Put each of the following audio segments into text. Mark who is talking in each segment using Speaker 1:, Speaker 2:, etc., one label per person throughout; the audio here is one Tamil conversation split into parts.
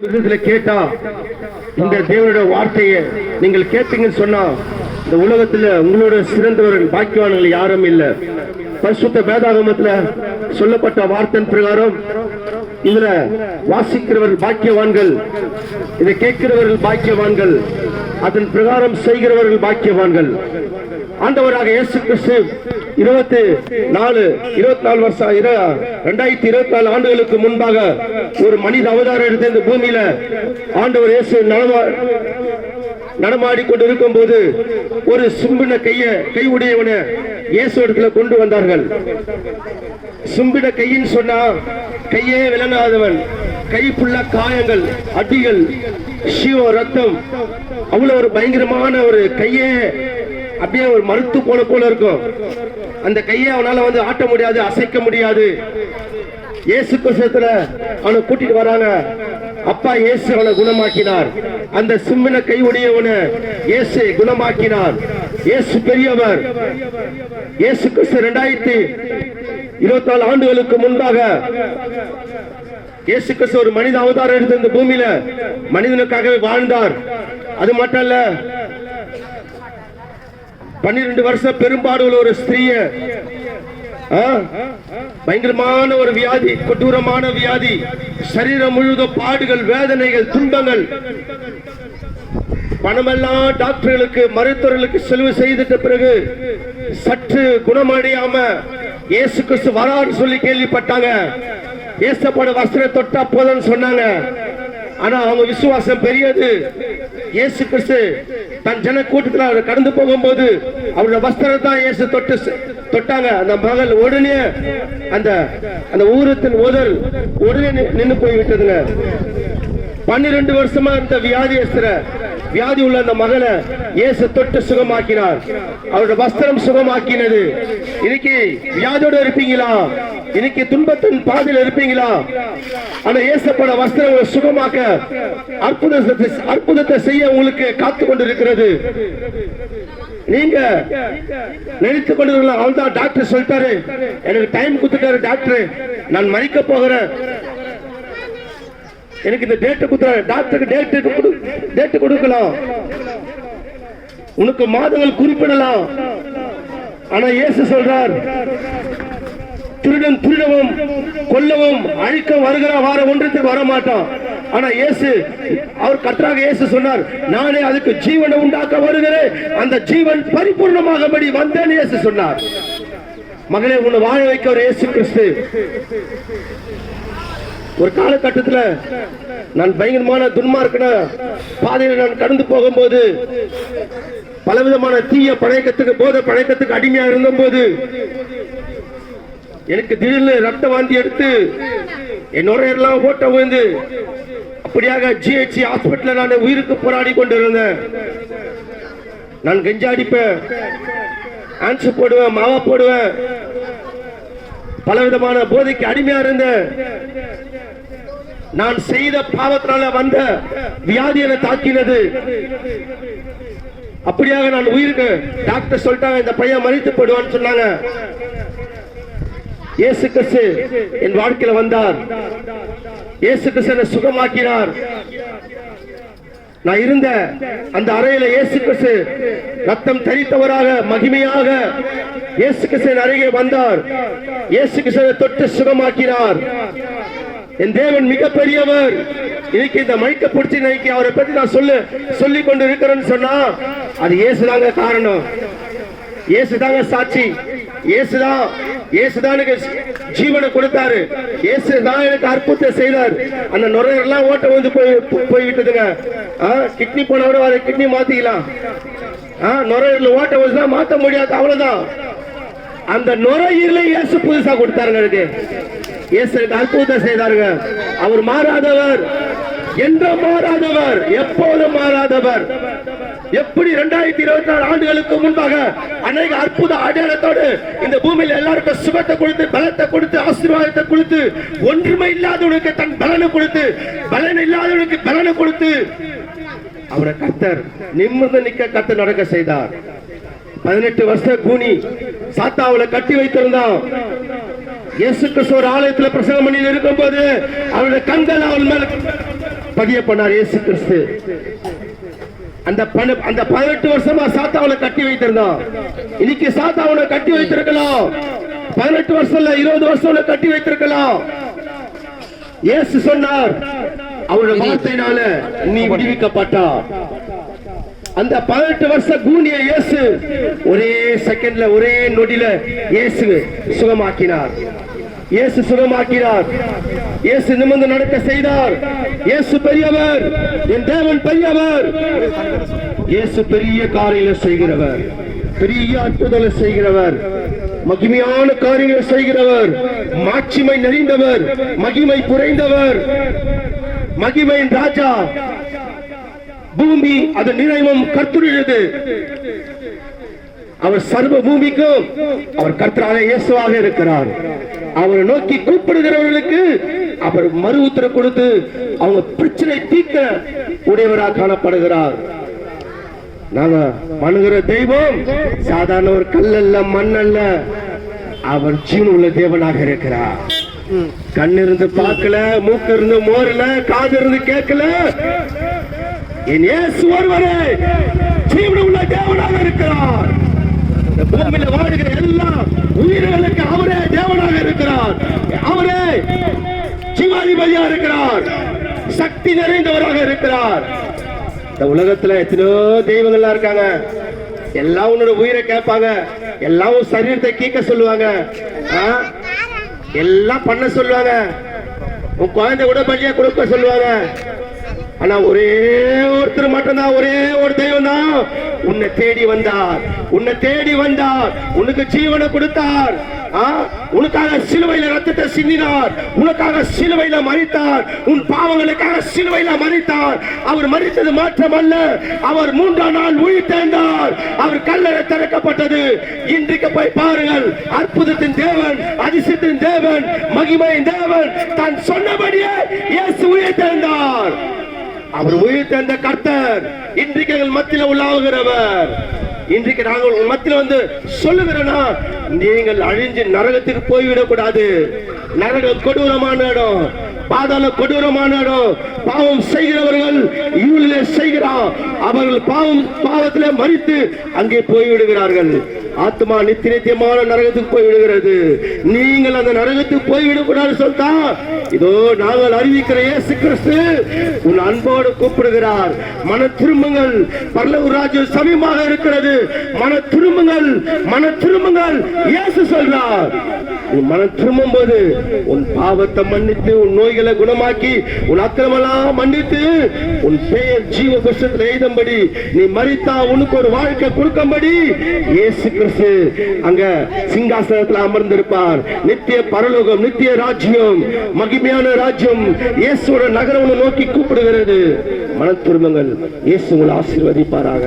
Speaker 1: கேட்டா இந்த தேவனுடைய வார்த்தையை நீங்கள் கேட்டீங்கன்னு சொன்னா இந்த உலகத்துல உங்களோட சிறந்தவர்கள் பாக்கியவான்கள் யாரும் இல்ல. பரிசுத்த வேதாகமத்துல சொல்லப்பட்ட வார்த்தையின் பிரகாரம் இதுல வாசிக்கிறவர்கள் பாக்கியவான்கள் இதை கேட்கிறவர்கள் பாக்கியவான்கள் அதன் பிரகாரம் செய்கிறவர்கள் பாக்கியவான்கள். ஆண்டவராக இயேசு கிறிஸ்து இருபத்தி நாலு இருபத்தி நாலு வருஷம் ரெண்டாயிரத்தி இருபத்தி நாலு ஆண்டுகளுக்கு முன்பாக ஒரு மனித அவதாரம் எடுத்து இந்த பூமியில ஆண்டவர் இயேசு நடமா நடமாடி கொண்டு இருக்கும் போது ஒரு சிம்பின கைய கை உடையவனை இயேசு இடத்துல கொண்டு வந்தார்கள். சும்பிட கையின் சொன்னா கையே விளங்காதவன் கை காயங்கள் அடிகள் சிவ ரத்தம். அவ்வளவு ஒரு பயங்கரமான ஒரு கையே அப்படியே ஒரு மருத்து போன போல இருக்கும். அந்த கையை அவனால வந்து ஆட்ட முடியாது அசைக்க முடியாது. இயேசு கிருஷ்ணத்துல அவனை கூட்டிட்டு வராங்க. அப்பா இயேசு அவனை குணமாக்கினார். அந்த சிம்மின கை உடையவனை இயேசு குணமாக்கினார். இயேசு பெரியவர். இயேசு கிறிஸ்து இரண்டாயிரத்தி இருபத்தி நாலு ஆண்டுகளுக்கு முன்பாக இயேசு கிறிஸ்து ஒரு மனித அவதாரம் எடுத்து இந்த பூமியில மனிதனுக்காகவே வாழ்ந்தார். அது மட்டும் இல்ல பன்னிரண்டு வருஷம் பெரும்பாடுகள் ஒரு ஸ்திரீய பயங்கரமான ஒரு வியாதி கொடூரமான வியாதி சரீரம் முழுவதும் பாடுகள் வேதனைகள் துன்பங்கள் பணமெல்லாம் டாக்டர்களுக்கு மருத்துவர்களுக்கு செலவு செய்துட்ட பிறகு சற்று குணமடையாம இயேசு கிறிஸ்து வரான்னு சொல்லி கேள்விப்பட்டாங்க. ஏசப்பட வஸ்திரம் தொட்டா போதும்னு சொன்னாங்க. ஆனா அவங்க விசுவாசம் பெரியது. இயேசு கிறிஸ்து தன் ஜன கூட்டத்தில் அவர் கடந்து போகும்போது அவருடைய வஸ்திரம் தான் இயேசு தொட்டு தொட்டாங்க. அந்த மகள் உடனே அந்த அந்த ஊரத்தின் உதல் உடனே நின்று நின்னு போய் விட்டதுங்க பன்னிரண்டு வருஷமா இருந்த வியாதியஸ்தர வியாதி உள்ள அந்த மகனை இயேசு தொட்டு சுகமாக்கினார். அவருடைய வஸ்திரம் சுகமாக்கினது. இன்னைக்கு வியாதியோட இருப்பீங்களா? இன்னைக்கு துன்பத்தின் பாதையில் இருப்பீங்களா? ஆனா இயேசப்பட வஸ்திரம் சுகமாக்க அற்புதத்தை அற்புதத்தை செய்ய உங்களுக்கு காத்து கொண்டிருக்கிறது நீங்க நினைத்து கொண்டிருக்கலாம். அவன் தான் டாக்டர் சொல்லிட்டாரு. எனக்கு டைம் கொடுத்துட்டாரு டாக்டர். நான் மறிக்க போகிறேன். எனக்கு இந்த டேட்டு குடுத்த டாக்டருக்கு டேட்டு கொடு கொடுக்கலாம். உனக்கு மாதங்கள் குறிப்பிடலாம். ஆனா இயேசு சொல்றார் திருடன் திருடவும் கொல்லவும் அழிக்க வருகிற வார ஒன்றத்துக்கு வர மாட்டான் ஆனா இயேசு அவர் கற்றாக இயேசு சொன்னார் நானே அதுக்கு ஜீவனை உண்டாக்க வருகிறேன். அந்த ஜீவன் பரிபூர்ணமாகபடி வந்தேன் இயேசு சொன்னார். மகளே உன்னை வாழ வைக்க ஒரு இயேசு கிறிஸ்து. ஒரு காலகட்டத்தில் நான் பயங்கரமான துன்மார்க்கன பாதையில் நான் கடந்து போகும்போது பலவிதமான தீய பழக்கத்துக்கு போத பழக்கத்துக்கு அடிமையா இருந்தபோது எனக்கு திடீர்னு ரத்த வாந்தி எடுத்து என்னோட எல்லாம் ஓட்ட விழுந்து அப்படியாக ஜிஹெச்சி ஹாஸ்பிட்டல் நான் உயிருக்கு போராடி கொண்டு இருந்தேன் நான் கெஞ்சாடிப்பேன். ஆன்சு போடுவேன் மாவா போடுவேன். பலவிதமான போதைக்கு அடிமையா இருந்தேன் நான் செய்த பாவத்தினால வந்த வியாதி என தாக்கினது. அப்படியாக நான் உயிருக்கு டாக்டர் சொல்லிட்டாங்க இந்த பையன் மறித்து போடுவான்னு சொன்னாங்க. இயேசு கிறிஸ்து என் வாழ்க்கையில வந்தார். இயேசு கிறிஸ்து என்னை சுகமாக்கினார். நான் இருந்த அந்த அறையில இயேசு கிறிஸ்து ரத்தம் தரித்தவராக மகிமையாக இயேசு கிறிஸ்தன் அருகே வந்தார். இயேசு கிறிஸ்து தொட்டு சுகமாக்கினார். என் தேவன் மிகப்பெரியவர். இன்னைக்கு இந்த மைக்க பிடிச்சி இன்னைக்கு அவரை பத்தி நான் சொல்லு சொல்லி கொண்டு இருக்கிறேன்னு சொன்னா அது இயேசுதாங்க காரணம். இயேசுதாங்க சாட்சி. இயேசுதான் இயேசுதான் எனக்கு ஜீவனை கொடுத்தாரு. இயேசுதான் எனக்கு அற்புதத்தை செய்தார். அந்த நுரையெல்லாம் ஓட்ட வந்து போய் போய் விட்டதுங்க கிட்னி போன விட அதை கிட்னி மாத்திக்கலாம் நுரையீரல் ஓட்ட தான் மாற்ற முடியாது அவ்வளவுதான். அந்த நுரையீரலை இயேசு புதுசா கொடுத்தாருங்க எனக்கு. இயேசு எனக்கு அற்புதத்தை செய்தாருங்க. அவர் மாறாதவர். என்ற மாறாதவர்? எப்போதும் மாறாதவர். எப்படி இரண்டாயிரத்தி இருபத்தி நாலு ஆண்டுகளுக்கு முன்பாக அநேக அற்புத அடையாளத்தோடு இந்த பூமியில் எல்லாருக்கும் சுகத்தை கொடுத்து பலத்தை கொடுத்து ஆசீர்வாதத்தை கொடுத்து ஒன்றுமை இல்லாதவனுக்கு தன் பலனை கொடுத்து பலன் இல்லாதவனுக்கு பலனை கொடுத்து அவரை கத்தர் நிமிர்ந்து நிக்க கத்தர் நடக்க செய்தார். பதினெட்டு வருஷ கூனி சாத்தாவில கட்டி வைத்திருந்தான். இயேசு கிறிஸ்து ஆலயத்துல பிரசங்கம் பண்ணி இருக்கும் போது அவருடைய கண்கள் அவள் மேல பதிய பண்ணார் இயேசு கிறிஸ்து. அந்த அந்த பதினெட்டு வருஷமா சாத்தாவனை கட்டி வைத்திருந்தான் இன்னைக்கு சாத்தாவனை கட்டி வைத்திருக்கலாம். பதினெட்டு வருஷம் இல்ல இருபது வருஷம் கட்டி வைத்திருக்கலாம். இயேசு சொன்னார் அவருடைய வார்த்தையினால நீ விடுவிக்கப்பட்டா அந்த பதினெட்டு வருஷ கூனிய இயேசு ஒரே செகண்ட்ல ஒரே நொடியில இயேசு சுகமாக்கினார். இயேசு சுகமாக்கினார். இயேசு நிமிர்ந்து நடக்க செய்தார். இயேசு பெரியவர். என் தேவன் பெரியவர். இயேசு பெரிய காரியங்களை செய்கிறவர். பெரிய அற்புதங்களை செய்கிறவர். மகிமையான காரியங்களை செய்கிறவர். மாட்சிமை நிறைந்தவர். மகிமை குறைந்தவர். மகிமையின் ராஜா. பூமி அதன் நிறைவும் கர்த்தருடையது. அவர் சர்வ பூமிக்கும் அவர் கர்த்தராக இயேசுவாக இருக்கிறார். அவரை நோக்கி கூப்பிடுகிறவர்களுக்கு அவர் மறு உத்தரவு கொடுத்து அவங்க பிரச்சனை தீர்க்க உடையவராக காணப்படுகிறார். நாங்க பண்ணுகிற தெய்வம் சாதாரண ஒரு கல் அல்ல மண்ணல்ல அவர் ஜீவன் உள்ள தேவனாக இருக்கிறார். கண் இருந்து பார்க்கல மூக்கு இருந்து மோரல காது இருந்து கேட்கல. என் ஏசு ஒருவரே ஜீவன் உள்ள தேவனாக இருக்கிறார் இந்த பூமியில வாழுகிற எல்லா உயிர்களுக்கு அவரே தேவனாக இருக்கிறார் அவரே ஜீவாதிபதியா இருக்கிறார் சக்தி நிறைந்தவராக இருக்கிறார். இந்த உலகத்துல எத்தனையோ தெய்வங்கள்லாம் இருக்காங்க. எல்லாம் உன்னோட உயிரை கேட்பாங்க. எல்லாம் சரீரத்தை கீக்க சொல்லுவாங்க. எல்லாம் பண்ண சொல்லுவாங்க. உன் குழந்தை கூட பள்ளியா கொடுக்க சொல்லுவாங்க. ஆனா ஒரே ஒருத்தர் மட்டும்தான் ஒரே ஒரு தெய்வம் தான். உன்னை தேடி வந்தார். உன்னை தேடி வந்தார். உனக்கு ஜீவனை கொடுத்தார். ஆ? உனக்காக சிலுவையில ரத்தத்தை சிந்தினார். உனக்காக சிலுவையில மறித்தார் உன் பாவங்களுக்காக சிலுவையில மறித்தார் அவர் மறித்தது மாற்றமல்ல அவர் மூன்றாம் நாள் உயிர்த்தெழுந்தார் அவர் கல்லறை திறக்கப்பட்டது. இன்றைக்கு போய் பாருங்கள். அற்புதத்தின் தேவன் அதிசயத்தின் தேவன் மகிமையின் தேவன் தான் சொன்னபடியே இயேசு உயிர்த்தெழுந்தார் அவர் உயிர் தந்த கர்த்தர். இன்றைக்கு எங்கள் மத்தியில் உள்ளாகுகிறவர். இன்றைக்கு நாங்கள் உங்கள் மத்தியில் வந்து சொல்லுகிறேன்னா நீங்கள் அழிஞ்சு நரகத்துக்கு போய்விடக் கூடாது நரகம் கொடூரமான இடம் பாதாள கொடூரமான இடம். பாவம் செய்கிறவர்கள் இருளிலே செய்கிறான் அவர்கள் பாவம் பாவத்திலே மறித்து அங்கே போய்விடுகிறார்கள். ஆத்மா நித்திய நித்தியமான நரகத்துக்கு போய்விடுகிறது நீங்கள் அந்த நரகத்துக்கு போய்விடக்கூடாது சொல்லிட்டா இதோ நாங்கள் அறிவிக்கிற இயேசு கிறிஸ்து உன் அன்போடு கூப்பிடுகிறார். மன திரும்புங்கள் பரலவு ராஜ்யம் சமீபமாக இருக்கிறது. மன திரும்புங்கள் மன திரும்புங்கள் இயேசு சொல்றார். உன் மன திரும்பும் போது உன் பாவத்தை மன்னித்து உன் நோய்களை குணமாக்கி உன் அக்கிரமெல்லாம் மன்னித்து உன் பெயர் ஜீவ புஸ்தகத்தில் எழுதும்படி நீ மறித்தா உனக்கு ஒரு வாழ்க்கை கொடுக்கும்படி இயேசு கிறிஸ்து அங்க சிங்காசனத்தில் அமர்ந்திருப்பார். நித்திய பரலோகம் நித்திய ராஜ்யம் மகிமையான ராஜ்யம் இயேசுவோட நகரம் நோக்கி கூப்பிடுகிறது. மன திரும்பங்கள். இயேசு உங்களை ஆசீர்வதிப்பாராக.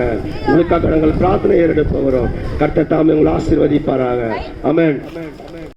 Speaker 1: உங்களுக்காக நாங்கள் பிரார்த்தனை ஏறெடுப்ப வரோம் கர்த்த தாமே உங்களை ஆசீர்வதிப்பாராக. அமேன்